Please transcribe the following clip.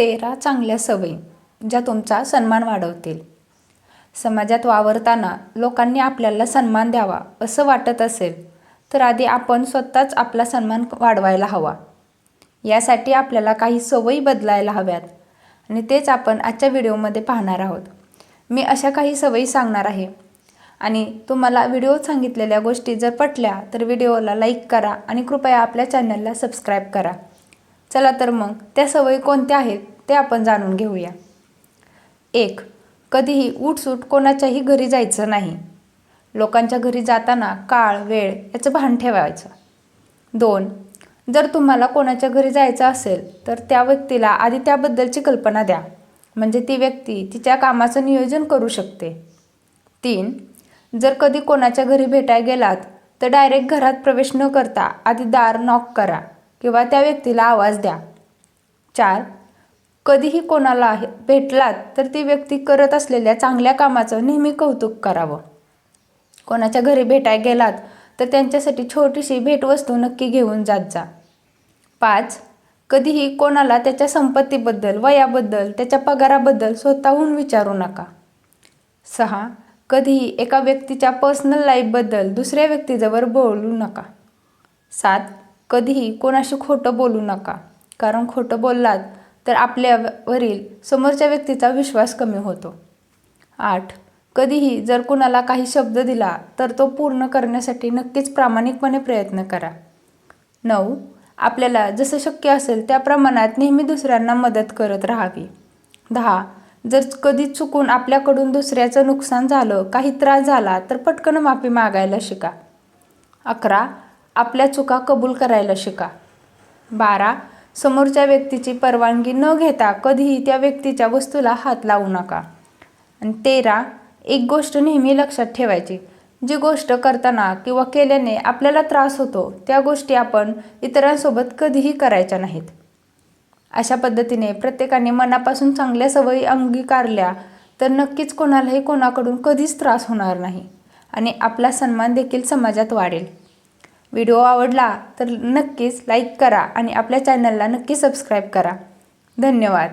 तेरा चांगल्या सवयी ज्या तुमचा सन्मान वाढवतील. समाजात वावरताना लोकांनी आपल्याला सन्मान द्यावा असं वाटत असेल तर आधी आपण स्वतःच आपला सन्मान वाढवायला हवा. यासाठी आपल्याला काही सवयी बदलायला हव्यात आणि तेच आपण आजच्या व्हिडिओमध्ये पाहणार आहोत. मी अशा काही सवयी सांगणार आहे. आणि तुम्हाला व्हिडिओत सांगितलेल्या गोष्टी जर पटल्या तर व्हिडिओला लाईक करा आणि कृपया आपल्या चॅनलला सबस्क्राईब करा. चला तर मग त्या सवयी कोणत्या आहेत ते आपण जाणून घेऊया. एक कधीही उठसूट कोणाच्याही घरी जायचं नाही. लोकांच्या घरी जाताना काळ वेळ याचं भान ठेवायचं. दोन जर तुम्हाला कोणाच्या घरी जायचं असेल तर त्या व्यक्तीला आधी त्याबद्दलची कल्पना द्या. म्हणजे ती व्यक्ती तिच्या कामाचं नियोजन करू शकते. तीन जर कधी कोणाच्या घरी भेटायला गेलात तर डायरेक्ट घरात प्रवेश न करता आधी दार नॉक करा. किंवा त्या व्यक्तीला आवाज द्या. चार कधीही कोणाला भेटलात तर ती व्यक्ती करत असलेल्या चांगल्या कामाचं नेहमी कौतुक करावं. कोणाच्या घरी भेटायला गेलात तर त्यांच्यासाठी छोटीशी भेटवस्तू नक्की घेऊन जात जा. पाच कधीही कोणाला त्याच्या संपत्तीबद्दल वयाबद्दल त्याच्या पगाराबद्दल स्वतःहून विचारू नका. सहा कधीही एका व्यक्तीच्या पर्सनल लाईफबद्दल दुसऱ्या व्यक्तीजवळ बोलू नका. सात कधीही कोणाशी खोटं बोलू नका. कारण खोटं बोललात तर आपल्यावरील समोरच्या व्यक्तीचा विश्वास कमी होतो. आठ. कधीही जर कुणाला काही शब्द दिला तर तो पूर्ण करण्यासाठी नक्कीच प्रामाणिकपणे प्रयत्न करा. नऊ. आपल्याला जसं शक्य असेल त्या प्रमाणात नेहमी दुसऱ्यांना मदत करत राहावी. दहा. जर कधी चुकून आपल्याकडून दुसऱ्याचं नुकसान झालं काही त्रास झाला तर पटकन माफी मागायला शिका. अकरा. आपल्या चुका कबूल करायला शिका. बारा समोरच्या व्यक्तीची परवानगी न घेता कधीही त्या व्यक्तीच्या वस्तूला हात लावू नका. आणि तेरा एक गोष्ट नेहमी लक्षात ठेवायची. जी गोष्ट करताना किंवा केल्याने आपल्याला त्रास होतो त्या गोष्टी आपण इतरांसोबत कधीही करायच्या नाहीत. अशा पद्धतीने प्रत्येकाने मनापासून चांगल्या सवयी अंगीकारल्या तर नक्कीच कोणालाही कोणाकडून कधीच त्रास होणार नाही. आणि आपला सन्मान देखील समाजात वाढेल. व्हिडिओ आवडला तर नक्कीच लाईक करा आणि आपल्या चॅनलला नक्की सबस्क्राईब करा. धन्यवाद.